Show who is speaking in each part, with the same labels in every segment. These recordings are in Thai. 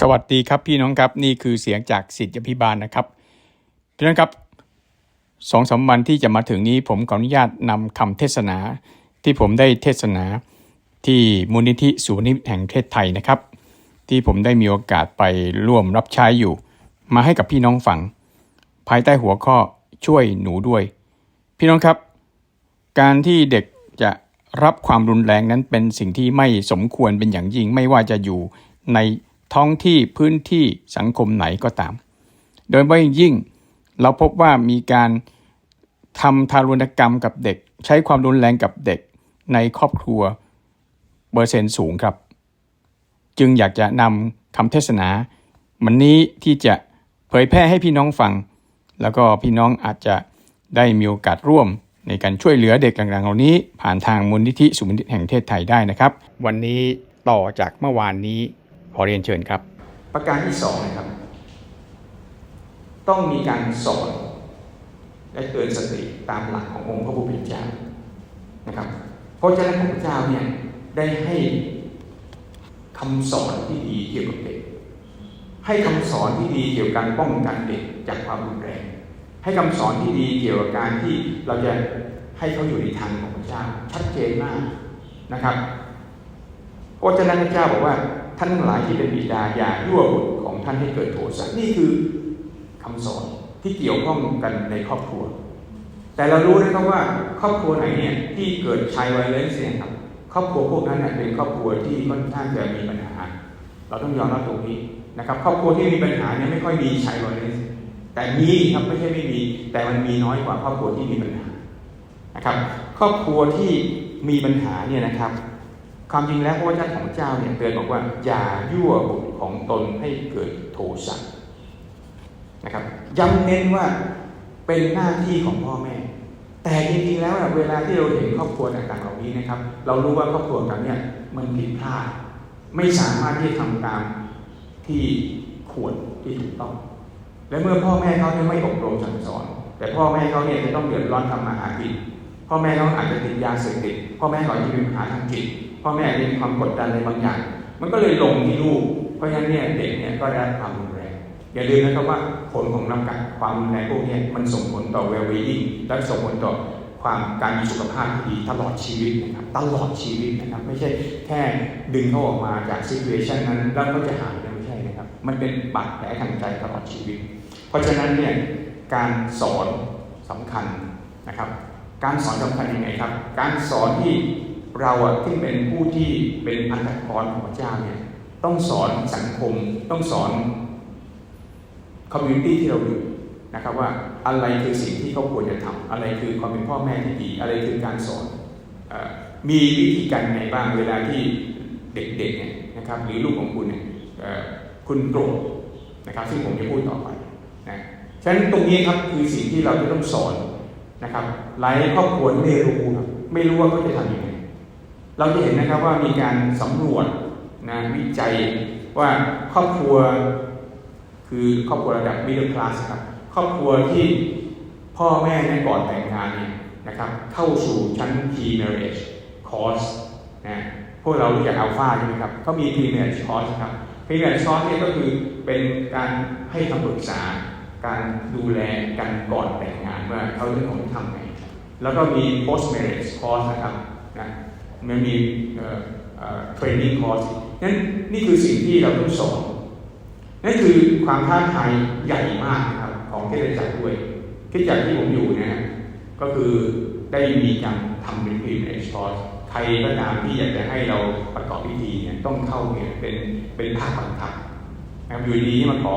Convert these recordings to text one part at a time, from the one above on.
Speaker 1: สวัสดีครับพี่น้องครับนี่คือเสียงจากสิทธิพิบาลนะครับพี่น้องครับสองสามวันที่จะมาถึงนี้ผมขออนุญาตนำคำเทศนาที่ผมได้เทศนาที่มูลนิธิศูนย์นิมิตแห่งประเทศไทยนะครับ ที่ผมได้มีโอกาสไปร่วมรับใช้อยู่ มาให้กับพี่น้องฟัง ภายใต้หัวข้อช่วยหนูด้วย พี่น้องครับ การที่เด็กจะรับความรุนแรงนั้นเป็นสิ่งที่ไม่สมควรเป็นอย่างยิ่งไม่ว่าจะอยู่ใน ท้องที่พื้นที่สังคมไหนก็ตาม โดยเฉพาะยิ่งเราพบว่ามีการทำทารุณกรรมกับเด็ก ใช้ความรุนแรงกับเด็กในครอบครัวเปอร์เซ็นต์สูงครับ จึงอยากจะนำคำเทศนาวันนี้ที่จะเผยแพร่ให้พี่น้องฟัง แล้วก็พี่น้องอาจจะได้มีโอกาสร่วมในการช่วยเหลือเด็กต่างๆเหล่านี้ ผ่านทางมูลนิธิสุมิตแห่งประเทศไทยได้นะครับ วันนี้ต่อจากเมื่อวานนี้ ขอเรียนเชิญครับ ประการที่สองนะครับ ต้องมีการสอนและเตือนสติตามหลักขององค์พระผู้เป็นเจ้านะครับ เพราะฉะนั้นของพระเจ้าเนี่ยได้ให้คำสอนที่ดีเกี่ยวกับเด็ก ให้คำสอนที่ดีเกี่ยวกับการป้องกันเด็กจากความรุนแรง ให้คำสอนที่ดีเกี่ยวกับการที่เราจะให้เขาอยู่ในทางของพระเจ้าชัดเจนมากนะครับพระเจ้าพระเจ้าบอกว่า ท่านทั้งหลายที่เป็นบิดาอย่ายั่วบุตรของท่านให้เกิดโทสะนี่คือคำสอนที่เกี่ยวข้องกันในครอบครัว แต่เรารู้นะครับว่าครอบครัวไหนเนี่ยที่เกิดชายไวเลนเสียครับ ครอบครัวพวกนั้นเน่ยเป็นครอบครัวที่ค่อนข้างจะมีปัญหา เราต้องยอมรับตรงนี้นะครับ ครอบครัวที่มีปัญหาเนี่ยไม่ค่อยมีชายไวเลนแต่มีครับไม่ใช่ไม่มี แต่มันมีน้อยกว่าครอบครัวที่มีปัญหานะครับ ครอบครัวที่มีปัญหาเนี่ยนะครับ ความจริงแล้วพระวจนะของเจ้าเนี่ยเตือนบอกว่า อย่ายั่วบุตรของตนให้เกิดโทสะนะครับย้ำเน้นว่าเป็นหน้าที่ของพ่อแม่ แต่จริงๆแล้วเวลาที่เราเห็นครอบครัวต่างๆเหล่านี้นะครับ เรารู้ว่าครอบครัวกันเนี่ยมันผิดพลาด ไม่สามารถที่จะทำตามที่ควรที่ถูกต้อง และเมื่อพ่อแม่เขาเนี่ยไม่อบรมสั่งสอน แต่พ่อแม่เขาเนี่ยจะต้องเดือดร้อนทำมาหากินพ่อแม่เขาอาจจะติดยาเสพติดพ่อแม่เขาจะมีปัญหาทางจิต พ่อแม่มีความกดดันในบางอย่าง มันก็เลยลงที่ลูก เพราะฉะนั้นเนี่ยเด็กเนี่ยก็ได้รับความรุนแรงอย่าลืมนะครับว่าผลของน้ำกัดความรุนแรงพวกนี้มันส่งผลต่อ well-being และส่งผลต่อความการมีสุขภาพที่ดีตลอดชีวิตนะครับตลอดชีวิตนะครับไม่ใช่แค่ดึงเขาออกมาจาก situation นั้นแล้วก็จะหายไม่ใช่นะครับ มันเป็นบาดแผลทางใจตลอดชีวิต เพราะฉะนั้นเนี่ยการสอนสำคัญนะครับ การสอนสำคัญยังไงครับ การสอนที่ เราอะที่เป็นผู้ที่เป็นอันตรกรของพระเจ้าเนี่ยต้องสอนสังคมต้องสอนคอมมูนิตี้ที่เราอยู่นะครับว่าอะไรคือสิ่งที่เขาควรจะทำอะไรคือความเป็นพ่อแม่ที่ดี อะไรคือการสอนอมีวิธีการไงบ้างเวลาที่เด็กๆเนี่ยนะครับหรือลูกของคุณเนี่ยคุณโกรธนะครับซึ่งผมจะพูดต่อไปนะฉะนั้นตรงนี้ครับคือสิ่งที่เราจะต้องสอนนะครับหลายครอบครัวไม่รู้ครับไม่รู้ว่าเขาจะทำยังไง เราจะเห็นนะครับว่ามีการสำรวจนะวิจัยว่าครอบครัว คือครอบครัวระดับ middle class ครับครอบครัวที่พ่อแม่ในก่อนแต่งงานเนี่ยนะครับเข้าสู่ชั้น pre marriage course นะพวกเรารู้จักอัลฟาใช่ไหมครับเขามี pre marriage course ครับ pre marriage course เนี่ยก็คือเป็นการให้คำปรึกษา การดูแลกันก่อนแต่งงานว่าเขาเรื่องของทำไง แล้วก็มี post marriage course นะครับนะ มันมี training course นั้นนี่คือสิ่งที่เราต้องสอนนั่นคือความท้าทายใหญ่มากนะครับของเทศจักรด้วยที่จักรที่ผมอยู่นะก็คือได้มีการทำเป็นพิมพ์เอ็กซ์พอร์ตใครก็ตามที่อยากจะให้เราประกอบพิธีเนี่ยต้องเข้าเนี่ยเป็นเป็นภาคบังคับนะครับอยู่ดีมาขอ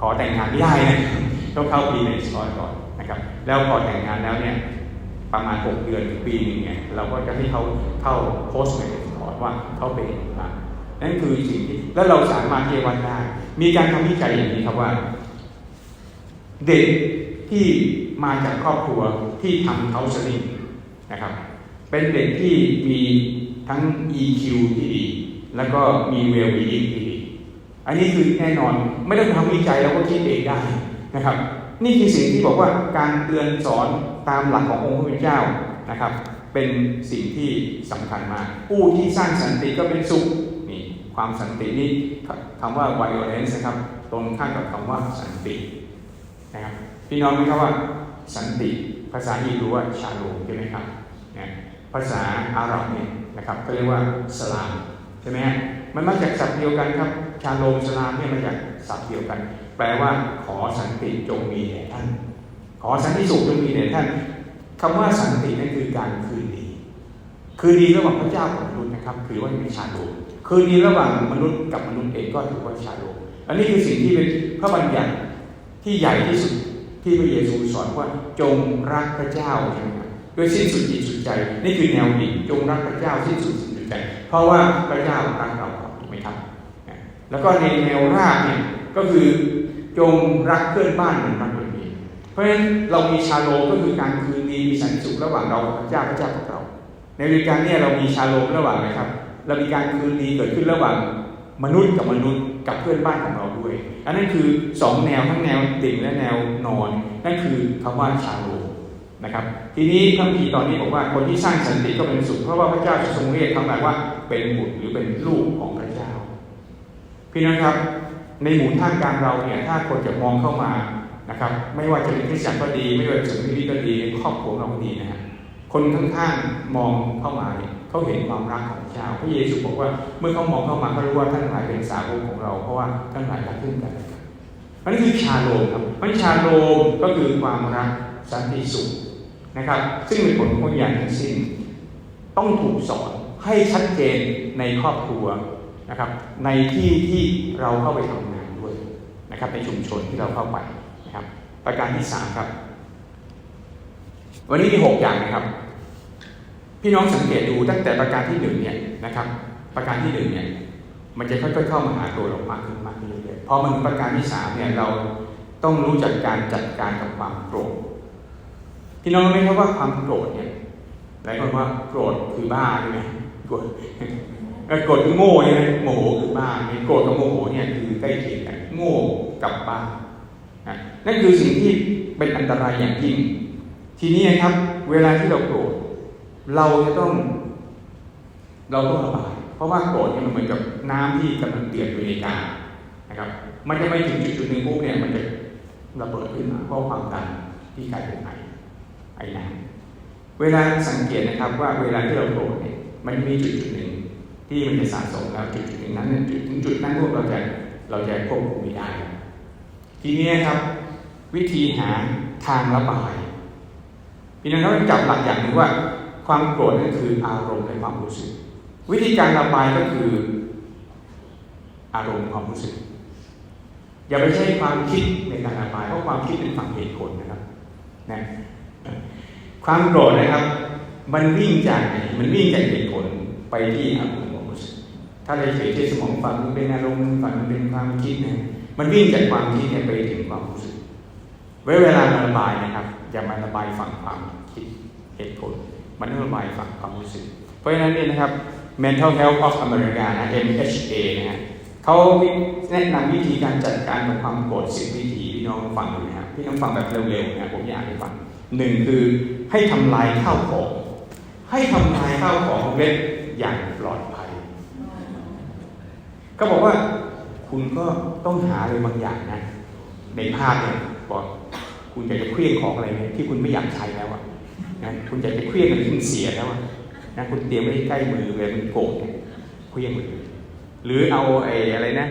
Speaker 1: ขอแต่งงานไม่ได้นะต้องเข้าพิมพ์เอ็กซ์พอร์ตก่อนนะครับ แล้วพอแต่งงานแล้วเนี่ย ประมาณ 6 เดือนถึงปีนึงเนี่ยเราก็จะให้เขาเข้าโพสต์เอ็กซ์พอร์ตว่าเขาเป็นมานั่นคือสิ่งที่แล้วเราสามารถเยวัดได้ มีการทำวิจัยอย่างนี้ครับว่า เด็กที่มาจากครอบครัวที่ทำเขาสลิงนะครับ เป็นเด็กที่มีทั้ง EQ ที่ดี แล้วก็มี well-being ที่ดีอันนี้คือแน่นอนไม่ต้องทำวิจัยเราก็คิดเองได้นะครับ นี่คือสิ่งที่บอกว่าการเตือนสอน ตามหลักขององค์พระผู้เป็นเจ้านะครับ เป็นสิ่งที่สำคัญมากผู้ที่สร้างสันติก็เป็นสุขนี่ความสันตินี่คำว่า violence นะครับตรงข้ามกับคำว่าสันตินะครับพี่น้องไหมครับว่าสันติภาษาฮีบรูว่าชาโลมใช่ไหมครับนะภาษาอาหรับเนี่ยนะครับก็เรียกว่าสลามใช่ไหมฮะมันมาจากศัพท์เดียวกันครับชาโลมสลามเนี่ยมาจากศัพท์เดียวกัน แปลว่าขอสันติจงมีแด่ท่าน ขอสันติสุขจงมีแด่ท่านคำว่าสันตินั่นคือการคืนดี คืนดีระหว่างพระเจ้ากับมนุษย์นะครับถือว่าเป็นชาโลมคืนดีระหว่างมนุษย์กับมนุษย์เองก็ถือว่าชาโลมอันนี้คือสิ่งที่เป็นพระบัญญัติที่ใหญ่ที่สุดที่พระเยซูสอนว่าจงรักพระเจ้าใช่ไหมครับด้วยสิ้นสุดจิตสุดใจ นี่คือแนวดิ่งจงรักพระเจ้าสิ้นสุดจิตสุดใจ เพราะว่าพระเจ้ารักเราถูกไหมครับ แล้วก็ในแนวรากเนี่ยก็คือจงรักเพื่อนบ้านเหมือนรักตน เพราะฉะนั้นเรามีชาโลมก็คือการคืนดีมีสันติสุขระหว่างเรากับพระเจ้าพระเจ้ากับเรา ในเรื่องการเนี่ยเรามีชาโลมระหว่างอะครับ เรามีการคืนดีเกิดขึ้นระหว่างมนุษย์กับมนุษย์กับเพื่อนบ้านของเราด้วย อันนั้นคือสองแนวทั้งแนวดิ่งและแนวนอน นั่นคือคำว่าชาโลมนะครับ ทีนี้พระคัมภีร์ตอนนี้บอกว่าคนที่สร้างสันติก็เป็นสุขเพราะว่าพระเจ้าจะทรงเรียกทั้งหลายว่าเป็นบุตรหรือเป็นลูกของพระเจ้า พี่น้องครับ ในหมู่ท่ามกลางเราเนี่ยถ้าคนจะมองเข้ามา นะครับ ไม่ว่าจะเป็นคริสตจักรก็ดี ไม่ว่าจะเป็นวิก็ดีครอบครัวเราก็ดีนะฮะคนข้างๆมองเข้ามาเขาเห็นความรักของเจ้าพระเยซูบอกว่าเมื่อเขามองเข้ามาเขารู้ว่าท่านหลายเป็นสาวกของเราเพราะว่าท่านหลายรักขึ้นกันนอันนี้คือชาโลมครับมันชาโลมก็คือความรักสันติสุขนะครับ ซึ่งเป็นผลของอย่างทั้งสิ้นต้องถูกสอนให้ชัดเจนในครอบครัวนะครับ ในที่ที่เราเข้าไปทำงานด้วยนะครับ ในชุมชนที่เราเข้าไป ประการที่สามครับ วันนี้มีหกอย่างนะครับ พี่น้องสังเกตดูตั้งแต่ประการที่หนึ่งเนี่ยนะครับ ประการที่หนึ่งเนี่ยมันจะค่อยๆเข้ามาหาตัวเรามากขึ้นมากขึ้นเรื่อยๆพอมันถึงประการที่สามเนี่ยเราต้องรู้จักการจัดการกับความโกรธพี่น้องรู้ไหมครับว่าความโกรธเนี่ยหลายคนว่าโกรธคือบ้าใช่ไหมโกรธโกรธคือโง่ใช่ไหมโมโหคือบ้าเนี่ยโกรธกับโมโหเนี่ยคือใกล้เคียงกันโง่กับบ้า นั่นคือสิ่งที่เป็นอันตรายอย่างยิ่ง ทีนี้นะครับ เวลาที่เราโกรธเราจะต้อง เราต้องระบายเพราะว่าโกรธเนี่ยมันเหมือนกับน้ำที่กำลังเดือดอยู่ในกานะครับ มันจะไปถึงจุดจุดหนึ่งปุ๊บเนี่ยมันจะระเบิดขึ้นมาเพราะความดันที่กลายเป็นไอไอน้ำเวลาสังเกตนะครับว่าเวลาที่เราโกรธเนี่ยมันมีจุดจุดหนึ่งที่มันจะสะสมแล้วจุดจุดหนึ่งนั้นจุดถึงจุดนั้นพวกเราจะเราจะควบคุมไม่ได้ ทีนี้ครับ วิธีหาทางระบายพี่น้องต้องจับหลักอย่างหนึ่งว่า ความโกรธนั่นคืออารมณ์ในความรู้สึก วิธีการระบายก็คืออารมณ์ความรู้สึก อย่าไปใช้ความคิดในการระบายเพราะความคิดเป็นฝั่งเหตุผลนะครับนะความโกรธนะครับ มันวิ่งจากไหนมันวิ่งจากเหตุผลไปที่อารมณ์ความรู้สึก ถ้าเราเฉยที่สมองฝั่งมันเป็นอารมณ์ฝั่งมันเป็นความคิดนะ มันวิ่งจากความคิดเนี่ยไปถึงความรู้สึกเวลามันระบายนะครับ อย่ามาระบายฝั่งความคิดเหตุผล มันต้องระบายฝั่งความรู้สึก เพราะฉะนั้นเนี่ยนะครับ Mental Health of America นะ MHA นะฮะเขาแนะนำวิธีการจัดการกับความโกรธสิบวิธีพี่น้องฟังดูนะฮะพี่น้องฟังแบบเร็วๆนะผมอยากให้ฟังหนึ่งคือให้ทำลายข้าวของ ให้ทำลายข้าวของของเล็กอย่างปลอดภัย ก็บอกว่า คุณก็ต้องหาอะไรบางอย่างนะ ในภาพเนี่ยบอกคุณอยากจะเคลื่อนของอะไรเนี่ยที่คุณไม่อยากใช้แล้วอะนะคุณอยากจะเคลื่อนมันที่มันเสียแล้วอะนะคุณเตรียมไว้ใกล้มือเลยมันโกรธเนี่ยเคลื่อนมือหรือเอาไอ้อะไรนะ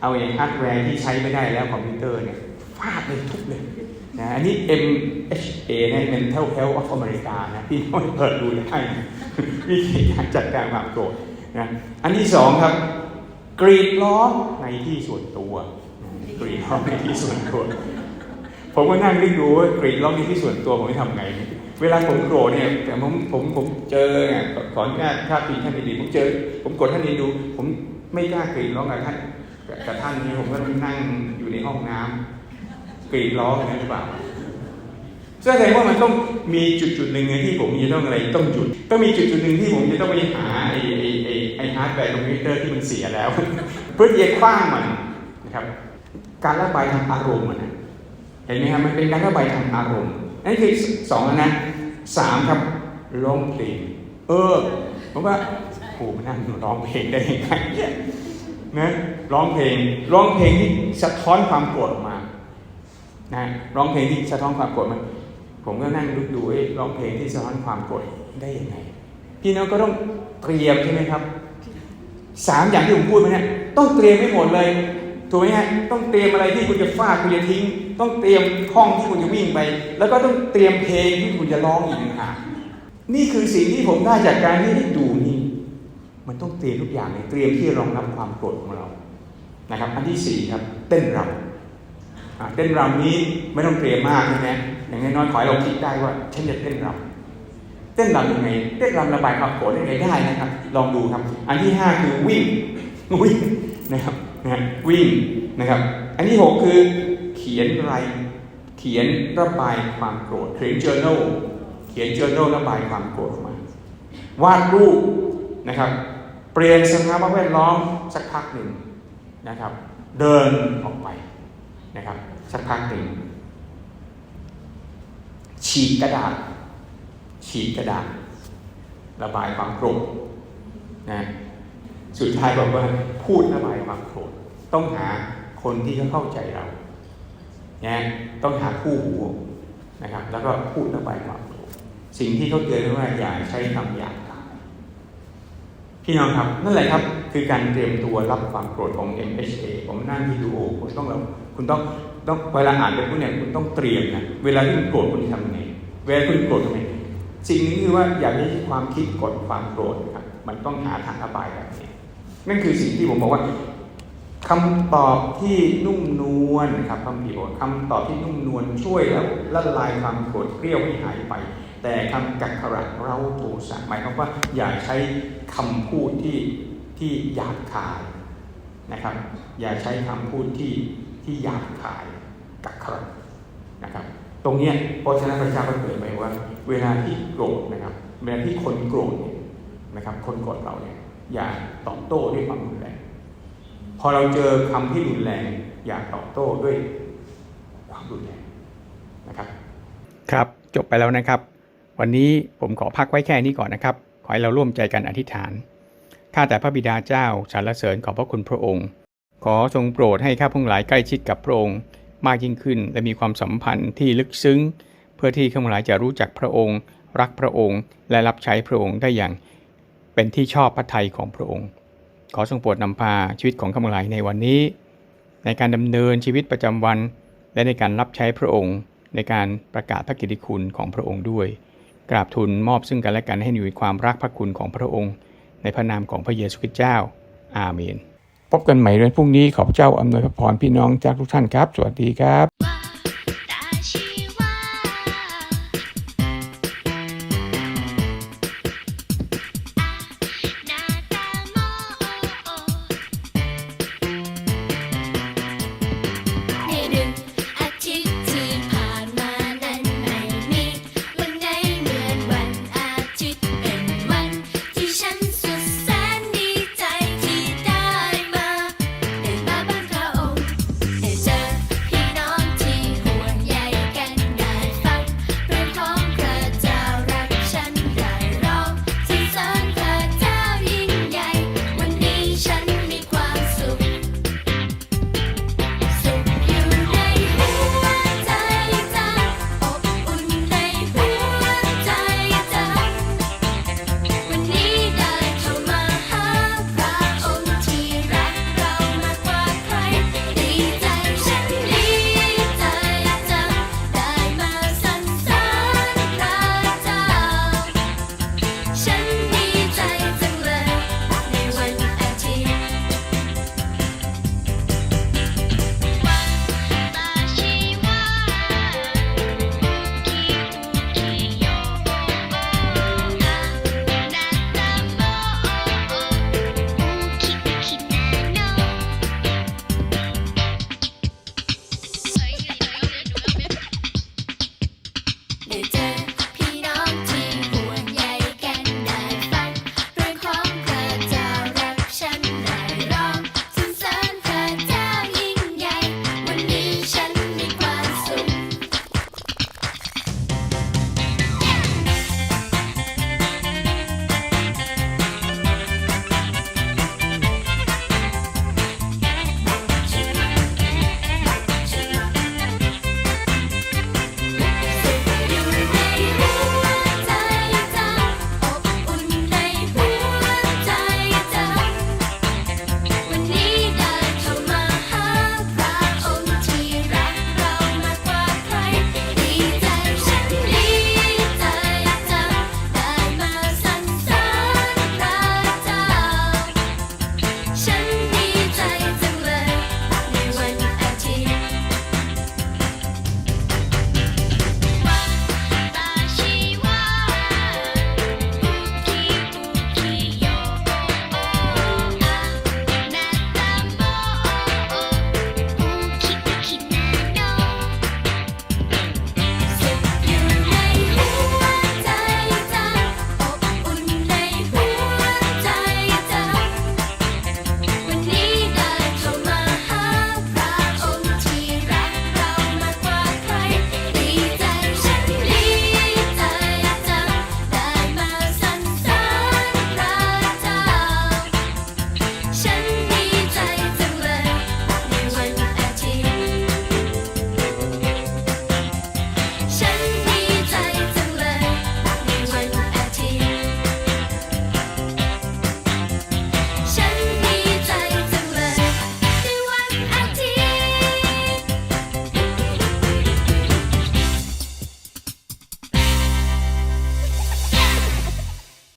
Speaker 1: เอาไอ้ฮาร์ดแวร์ที่ใช้ไม่ได้แล้วคอมพิวเตอร์เนี่ยฟาดเลยทุบเลยนะอันนี้ MHA นะ Mental Health of America นะพี่น้องเปิดดูได้นะวิธีการจัดการความโกรธนะอันที่สองครับ กรีดร้องในที่ส่วนตัว กรีดร้องในที่ส่วนตัว ผมก็นั่งนึกดูว่ากรีดร้องในที่ส่วนตัวผมจะทำไง เวลาผมโกรธเนี่ยแต่ผมผมผมเจอเนี่ยขออนุญาตถ้าปีท่านดีผมเจอ ผมกดท่านนี้ดู ผมไม่กล้ากรีดร้องกับท่านกับท่านนี้ผมก็นั่งอยู่ในห้องน้ำกรีดร้องอย่างนั้นหรือเปล่าแสดงว่ามันต้องมีจุดจุดหนึ่งที่ผมจะต้องอะไรต้องหยุดต้องมีจุดจุดหนึ่งที่ผมจะต้องไปหาไอ้ไอ้ไอ้ไอ้ ฮาร์ดแวร์คอมพิวเตอร์ที่มันเสียแล้ว เพื่อที่จะคว้างมันนะครับ การระบายทางอารมณ์นะเห็นไหมครับมันเป็นการระบายทางอารมณ์นั่นคือสองนะสามครับร้องเพลงเออผมว่าโหมันนั่งร้องเพลงได้ยังไงเนี่ยนะร้องเพลงร้องเพลงที่สะท้อนความโกรธออกมานะร้องเพลงที่สะท้อนความโกรธมันผมก็นั่งดูดูเอ้ยร้องเพลงที่สะท้อนความโกรธได้ยังไงพี่น้องก็ต้องเตรียมใช่ไหมครับ สามอย่างที่ผมพูดมาเนี่ยต้องเตรียมให้หมดเลยถูกไหมฮะต้องเตรียมอะไรที่คุณจะฟาดคุณจะทิ้ง ต้องเตรียมห้องที่คุณจะวิ่งไป แล้วก็ต้องเตรียมเพลงที่คุณจะร้องอีกต่างหากนี่คือสิ่งที่ผมได้จากการที่ได้ดูนี่มันต้องเตรียมทุกอย่างเลยเตรียมที่รองรับความโกรธของเรานะครับ อันที่สี่ครับ เต้นรำเต้นรำนี้ไม่ต้องเตรียมมากใช่ไหมอย่างน้อยๆขอให้เราคิดได้ว่าฉันจะเต้นรำ เต้นรำยังไงเต้นรำระบายความโกรธได้ไงได้นะครับ ลองดูครับ อันที่ห้าคือวิ่งวิ่งนะครับนะวิ่งนะครับ อันที่หกคือเขียนไรเขียนระบายความโกรธเขียน journal เขียน journal ระบายความโกรธออกมาวาดรูปนะครับ เปลี่ยนสภาพแวดล้อมสักพักหนึ่งนะครับ เดินออกไปนะครับสักพักหนึ่งฉีกกระดาษ ฉีกกระดาษระบายความโกรธนะสุดท้ายบอกว่าพูดระบายความโกรธต้องหาคนที่เขาเข้าใจเรานะต้องหาคู่หูนะครับ แล้วก็พูดระบายความโกรธสิ่งที่เขาเตือนว่าอย่าใช้คำหยาบคายพี่น้องครับนั่นแหละครับ คือการเตรียมตัวรับความโกรธของ MHA ผมนั่งที่ดูโอคุณต้องเราคุณต้องต้องเวลาอ่านไปพวกเนี่ยคุณต้องเตรียมนะเวลาที่คุณโกรธคุณทำยังไงเวลาคุณโกรธทำไง สิ่งนี้คือว่าอย่าใช้ความคิดกดความโกรธครับมันต้องหาทางระบายแบบนี้ นั่นคือสิ่งที่ผมบอกว่าคำตอบที่นุ่มนวลครับคำพีบอกว่าคำตอบที่นุ่มนวลช่วยแล้วละลายความโกรธเกรี้ยวให้หายไป แต่คำกักขระเราโทสะหมายความว่าอย่าใช้คำพูดที่ที่หยาบคายนะครับ อย่าใช้คำพูดที่ที่หยาบคายกักขระนะครับ ตรงเนี้ยพระชนะพระเจ้าก็เผยไว้ว่า เวลาที่โกรธนะครับ เวลาที่คนโกรธเนี่ยนะครับ คนโกรธเราเนี่ยอย่าตอบโต้ด้วยความรุนแรงพอเราเจอคำที่รุนแรง อย่าตอบโต้ด้วยความรุนแรงนะครับ
Speaker 2: ครับจบไปแล้วนะครับ วันนี้ผมขอพักไว้แค่นี้ก่อนนะครับ ขอให้เราร่วมใจกันอธิษฐานข้าแต่พระบิดาเจ้าสรรเสริญขอบพระคุณพระองค์ ขอทรงโปรดให้ข้าพงหลายใกล้ชิดกับพระองค์ มากยิ่งขึ้น และมีความสัมพันธ์ที่ลึกซึ้ง เพื่อที่ข้าพงหลายจะรู้จักพระองค์ รักพระองค์ และรับใช้พระองค์ได้อย่างเป็นที่ชอบพระทัยของพระองค์ ขอทรงโปรดนำพาชีวิตของข้าพงหลายในวันนี้ ในการดำเนินชีวิตประจำวัน และในการรับใช้พระองค์ ในการประกาศพระกิตติคุณของพระองค์ด้วย กราบทูลมอบซึ่งกันและกันให้มีความรักพระคุณของพระองค์ ในพระนามของพระเยซูคริสต์เจ้า อาเมน พบกันใหม่ในพรุ่งนี้ขอพระเจ้าอำนวยพระพรพี่น้องจากทุกท่านครับ สวัสดีครับ It's